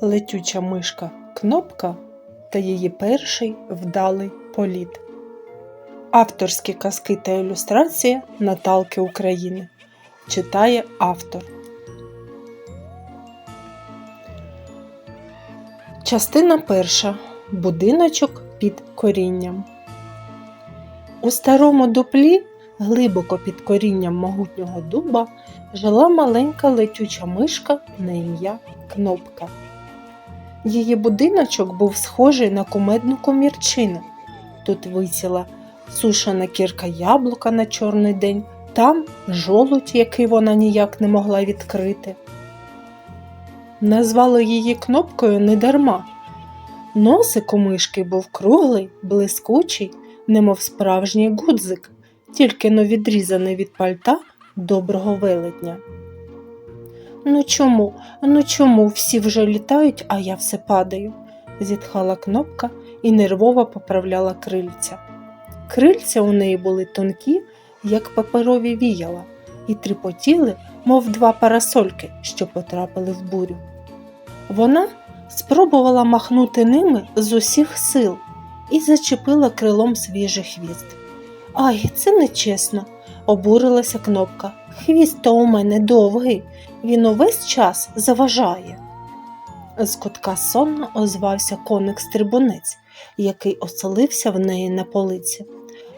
летюча мишка Кнопка та її перший вдалий політ. Авторські казки та ілюстрація Наталки України. Читає автор. Частина перша. Будиночок під корінням. У старому дуплі, глибоко під корінням могутнього дуба, жила маленька летюча мишка на ім'я Кнопка. Її будиночок був схожий на кумедну комірчину. Тут висіла сушена кірка яблука на чорний день, там жолудь, який вона ніяк не могла відкрити. Назвали її кнопкою недарма. Носик у мишки був круглий, блискучий, немов справжній гудзик, тільки но відрізаний від пальта доброго велетня. Ну чому, ну чому всі вже літають, а я все падаю? зітхала кнопка і нервово поправляла крильця. Крильця у неї були тонкі, як паперові віяла, і тріпотіли, мов два парасольки, що потрапили в бурю. Вона спробувала махнути ними з усіх сил і зачепила крилом свіжий хвіст. Ай, це нечесно, обурилася кнопка. Хвіст то у мене довгий, він увесь час заважає. З кутка сонно озвався коник стрибунець, який оселився в неї на полиці.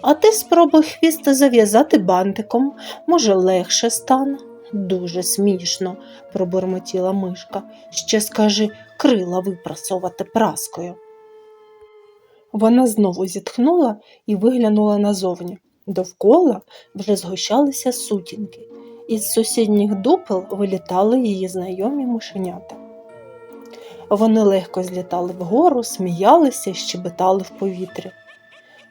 А ти спробуй хвіст зав'язати бантиком, може, легше стане. Дуже смішно, пробурмотіла мишка. Ще скажи крила випрасовувати праскою. Вона знову зітхнула і виглянула назовні. Довкола вже згущалися сутінки, із сусідніх дупел вилітали її знайомі мишенята. Вони легко злітали вгору, сміялися і щебетали в повітрі.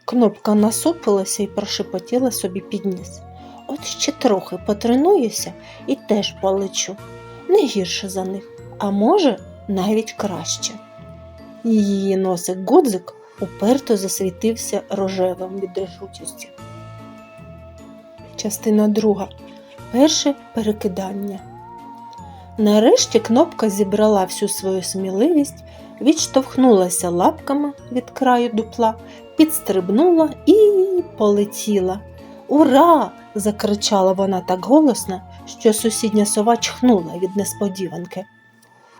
Кнопка насупилася і прошепотіла собі під ніс. От ще трохи потренуюся і теж полечу. Не гірше за них, а може, навіть краще. Її носик гудзик уперто засвітився рожевим від рішучості. Частина друга. Перше перекидання. Нарешті кнопка зібрала всю свою сміливість, відштовхнулася лапками від краю дупла, підстрибнула і полетіла. Ура! закричала вона так голосно, що сусідня сова чхнула від несподіванки.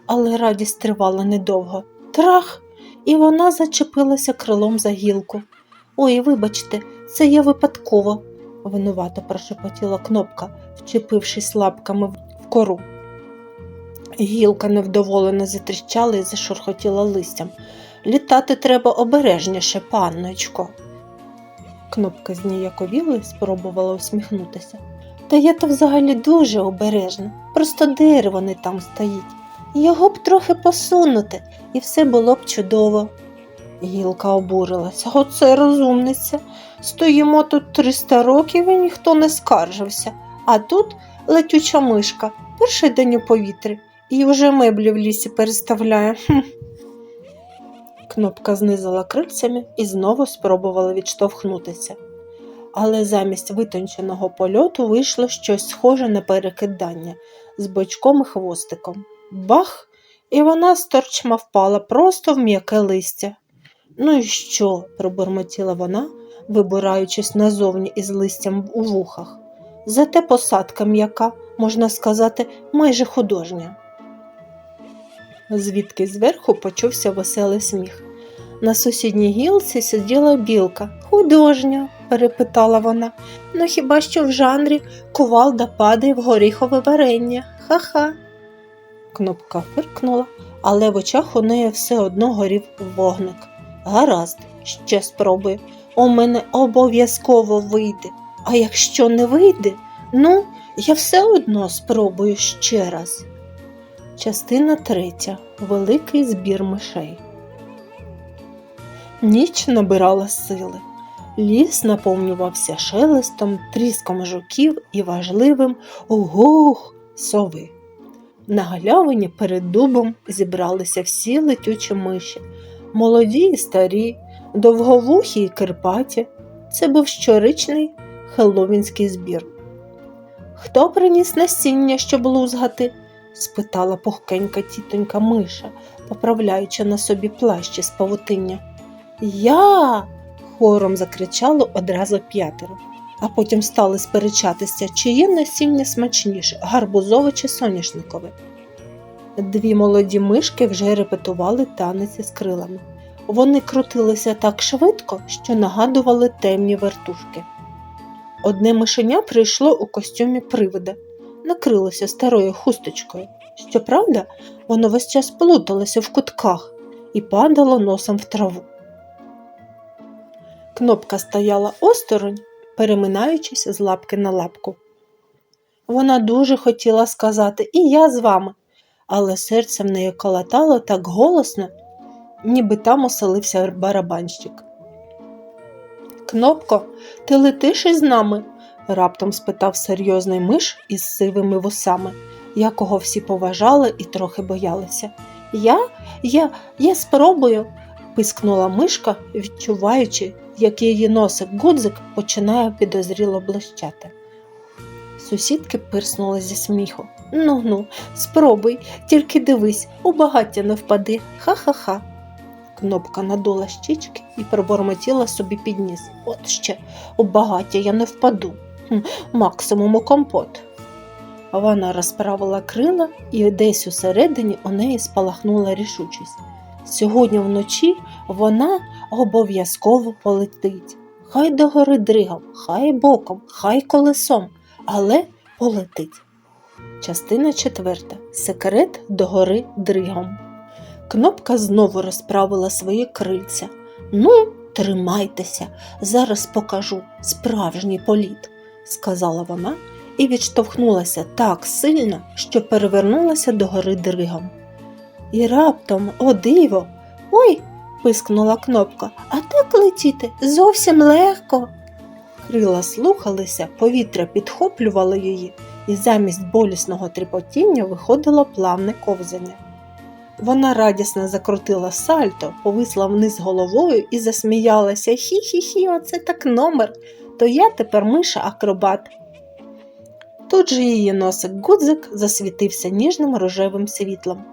Але радість тривала недовго. Трах! І вона зачепилася крилом за гілку. Ой, вибачте, це я випадково, винувато прошепотіла кнопка, вчепившись лапками в кору. Гілка невдоволено затріщала і зашурхотіла листям. Літати треба обережніше, панночко. Кнопка зніяковіла і спробувала усміхнутися. Та я то взагалі дуже обережна, просто дерево не там стоїть. Його б трохи посунути, і все було б чудово. Гілка обурилася. Оце розумниця. Стоїмо тут 300 років і ніхто не скаржився. А тут летюча мишка, перший день у повітрі, і вже меблі в лісі переставляє. Хм. Кнопка знизила крильцями і знову спробувала відштовхнутися. Але замість витонченого польоту вийшло щось схоже на перекидання з бочком і хвостиком. Бах! І вона сторчма впала просто в м'яке листя. Ну і що? пробурмотіла вона, вибираючись назовні із листям у вухах. Зате посадка м'яка, можна сказати, майже художня. Звідки зверху почувся веселий сміх. На сусідній гілці сиділа білка. Художня, перепитала вона. Ну хіба що в жанрі кувалда падає в горіхове варення. Ха-ха. Кнопка фиркнула, але в очах у неї все одно горів вогник. Гаразд, ще спробую. У мене обов'язково вийде. А якщо не вийде, ну, я все одно спробую ще раз. Частина третя. Великий збір мишей. Ніч набирала сили. Ліс наповнювався шелестом, тріском жуків і важливим угух сови. На галявині перед дубом зібралися всі летючі миші, молоді і старі, довговухі і кирпаті. Це був щорічний хелловінський збір. Хто приніс насіння, щоб лузгати? спитала пухкенька тітонька миша, поправляючи на собі плащ із павутиння. Я. хором закричало одразу п'ятеро, а потім стали сперечатися, чиє насіння смачніше гарбузове чи соняшникове. Дві молоді мишки вже репетували танець із крилами. Вони крутилися так швидко, що нагадували темні вертушки. Одне мишеня прийшло у костюмі привида, накрилося старою хусточкою. Щоправда, воно весь час плуталося в кутках і падало носом в траву. Кнопка стояла осторонь, переминаючись з лапки на лапку. Вона дуже хотіла сказати І я з вами, але серце в неї колотало так голосно, ніби там оселився барабанщик. Кнопко, ти летиш із нами? раптом спитав серйозний миш із сивими вусами, якого всі поважали і трохи боялися. Я, я, я спробую, пискнула мишка, відчуваючи, як її носик гудзик починає підозріло блищати. Сусідки пирснули зі сміху. Ну ну, спробуй, тільки дивись, у багаття не впади. Ха-ха-ха. Кнопка надула щічки і пробормотіла собі під ніс. От ще, у багаття я не впаду. Хм, максимум у компот. Вона розправила крила і десь усередині у неї спалахнула рішучість. Сьогодні вночі вона обов'язково полетить. Хай догори дригом, хай боком, хай колесом, але полетить. Частина четверта. Секрет догори дригом. Кнопка знову розправила свої крильця. Ну, тримайтеся, зараз покажу справжній політ, сказала вона і відштовхнулася так сильно, що перевернулася догори дригом. І раптом, о диво, ой, пискнула кнопка, а так летіти зовсім легко. Крила слухалися, повітря підхоплювало її, і замість болісного тріпотіння виходило плавне ковзання. Вона радісно закрутила сальто, повисла вниз головою і засміялася. Хі-хі-хі, оце так номер. То я тепер миша акробат. Тут же її носик гудзик засвітився ніжним рожевим світлом.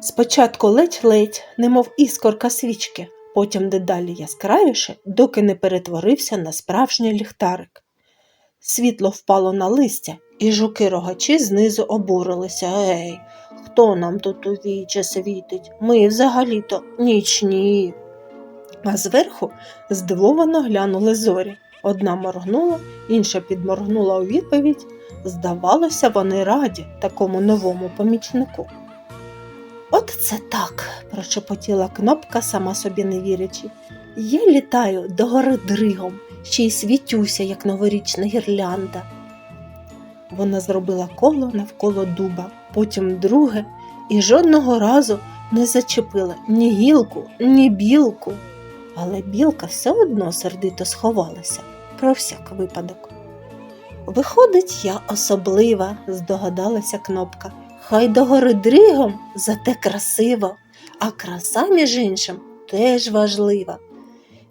Спочатку ледь-ледь, немов іскорка свічки, потім дедалі яскравіше, доки не перетворився на справжній ліхтарик. Світло впало на листя, і жуки рогачі знизу обурилися. Ей, хто нам тут у віче світить? Ми взагалі-то нічні. А зверху здивовано глянули зорі. Одна моргнула, інша підморгнула у відповідь. Здавалося, вони раді такому новому помічнику. От це так, прошепотіла кнопка, сама собі не вірячи. Я літаю до гори дригом, ще й світюся, як новорічна гірлянда. Вона зробила коло навколо дуба, потім друге, і жодного разу не зачепила ні гілку, ні білку. Але білка все одно сердито сховалася про всяк випадок. Виходить, я особлива, здогадалася кнопка. Хай догори дригом, зате красиво, а краса, між іншим, теж важлива.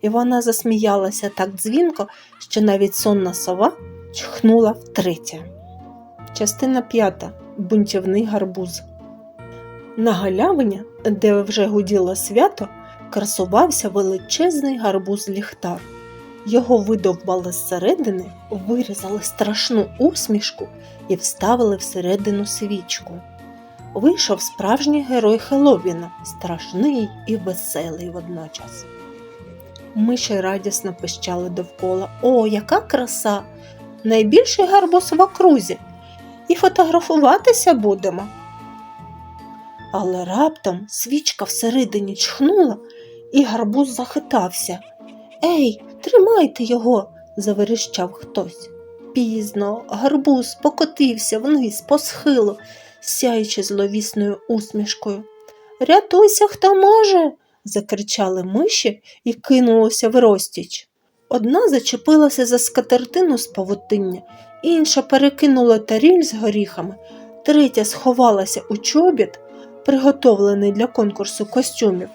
І вона засміялася так дзвінко, що навіть сонна сова чхнула втретє. Частина п'ята. Бунтівний гарбуз. На галявині, де вже гуділо свято, красувався величезний гарбуз ліхтар. Його видовбали зсередини, вирізали страшну усмішку і вставили всередину свічку. Вийшов справжній герой Хеловіна, страшний і веселий водночас. Миші радісно пищали довкола. О, яка краса! Найбільший гарбуз в окрузі. І фотографуватися будемо. Але раптом свічка всередині чхнула, і гарбуз захитався. Ей, тримайте його, заверещав хтось. Пізно гарбуз покотився вниз по схилу, сяючи зловісною усмішкою. Рятуйся, хто може. закричали миші і кинулося в розтіч. Одна зачепилася за скатертину з павутиння, інша перекинула таріль з горіхами, третя сховалася у чобіт, приготовлений для конкурсу костюмів.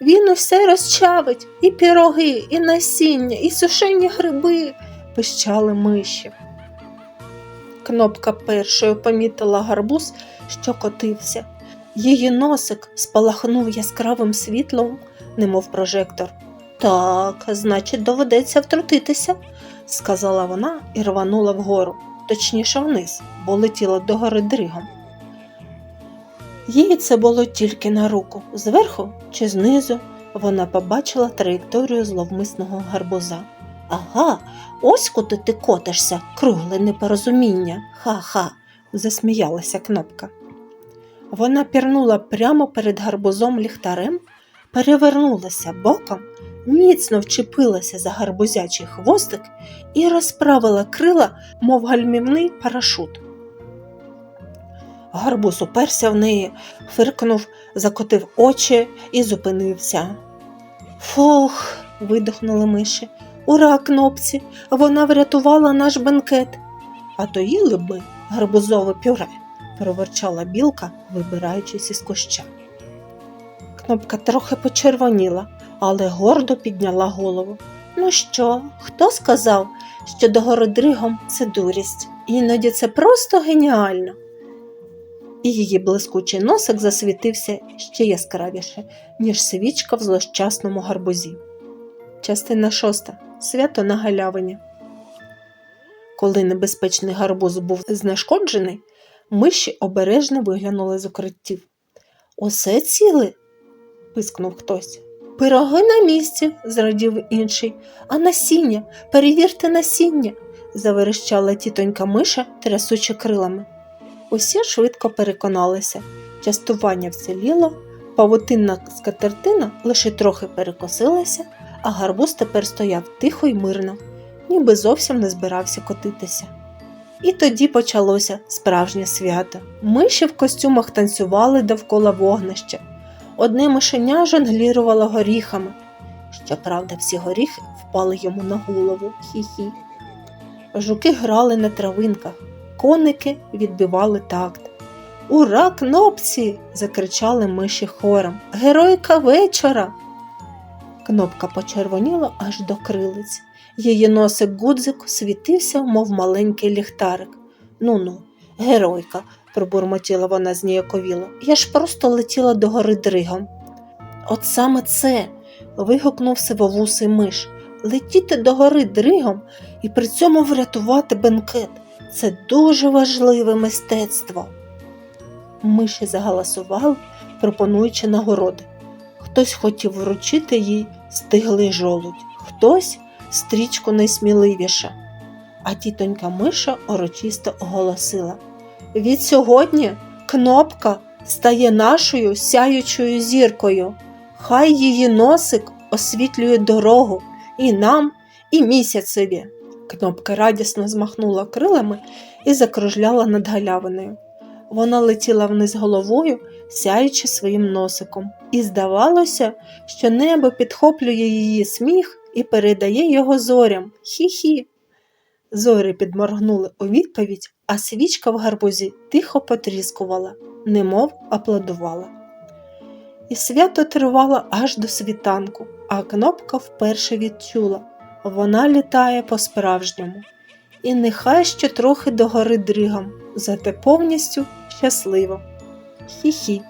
Він усе розчавить і піроги, і насіння, і сушені гриби, пищали миші. Кнопка першою помітила гарбуз, що котився. Її носик спалахнув яскравим світлом, немов прожектор. Так, значить, доведеться втрутитися, сказала вона і рванула вгору, точніше вниз, бо летіла до гори дригом. Їй це було тільки на руку, зверху чи знизу вона побачила траєкторію зловмисного гарбуза. Ага, ось куди ти котишся, кругле непорозуміння. Ха-ха, засміялася кнопка. Вона пірнула прямо перед гарбузом ліхтарем, перевернулася боком, міцно вчепилася за гарбузячий хвостик і розправила крила, мов гальмівний парашут. Гарбуз уперся в неї, фиркнув, закотив очі і зупинився. Фух, видихнули миші. Ура, кнопці! Вона врятувала наш бенкет. А то їли би гарбузове пюре, проворчала білка, вибираючись із куща. Кнопка трохи почервоніла, але гордо підняла голову. Ну що, хто сказав, що до городригом це дурість? Іноді це просто геніально. І її блискучий носик засвітився ще яскравіше, ніж свічка в злощасному гарбузі. Частина шоста. Свято на галявині. Коли небезпечний гарбуз був знешкоджений, миші обережно виглянули з укриттів. Усе ціле? пискнув хтось. Пироги на місці, зрадів інший, а насіння, перевірте насіння, заверещала тітонька миша, трясучи крилами. Усі швидко переконалися, частування вціліло, павутинна скатертина лише трохи перекосилася, а гарбуз тепер стояв тихо й мирно, ніби зовсім не збирався котитися. І тоді почалося справжнє свято. Миші в костюмах танцювали довкола вогнища. Одне мишеня жонглірувало горіхами. Щоправда, всі горіхи впали йому на голову. Хі-хі. Жуки грали на травинках, коники відбивали такт. Ура, кнопці! закричали миші хором. Геройка вечора! Кнопка почервоніла аж до крилиць. Її носик гудзик світився, мов маленький ліхтарик. Ну ну, геройка, пробурмотіла вона зніяковіло. Я ж просто летіла до гори дригом. От саме це. вигукнув сивовусий миш. Летіти до гори дригом і при цьому врятувати бенкет. Це дуже важливе мистецтво. Миші загаласували, пропонуючи нагороди. Хтось хотів вручити їй стиглий жолудь, хтось стрічку найсміливіша. А тітонька Миша урочисто оголосила Від сьогодні кнопка стає нашою сяючою зіркою. Хай її носик освітлює дорогу і нам, і місяцеві. Кнопка радісно змахнула крилами і закружляла над галявиною. Вона летіла вниз головою, сяючи своїм носиком, і здавалося, що небо підхоплює її сміх і передає його зорям. Хі-хі. Зорі підморгнули у відповідь, а свічка в гарбузі тихо потріскувала, немов аплодувала. І свято тривало аж до світанку, а кнопка вперше відчула вона літає по-справжньому. І нехай ще трохи догори дригом, зате повністю щасливо. Хі-хі.